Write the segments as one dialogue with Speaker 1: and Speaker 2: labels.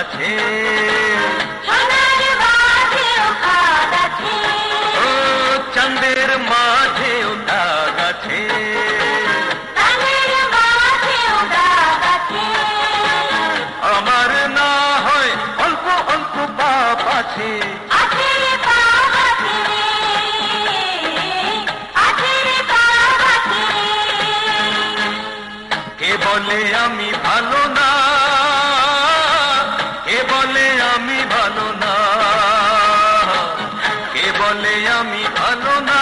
Speaker 1: আছে। ও চাঁদের মাঝেও দাগ আছে। আমার না হয় অল্প অল্প পাপ আছে। কে বলে আমি ভালো? কে বলে আমি ভালো না।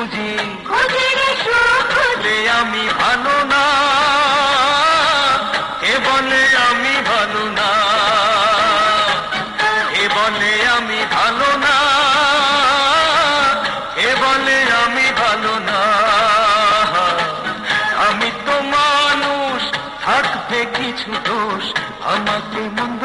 Speaker 1: খুঁজি। আমি ভালো না? কে বলে আমি ভালো না? কে বলে আমি ভালো না? কে বলে আমি ভালো না? আমি তো মানুষ থাকবে কিছু দোষ। আমাকে মন্দ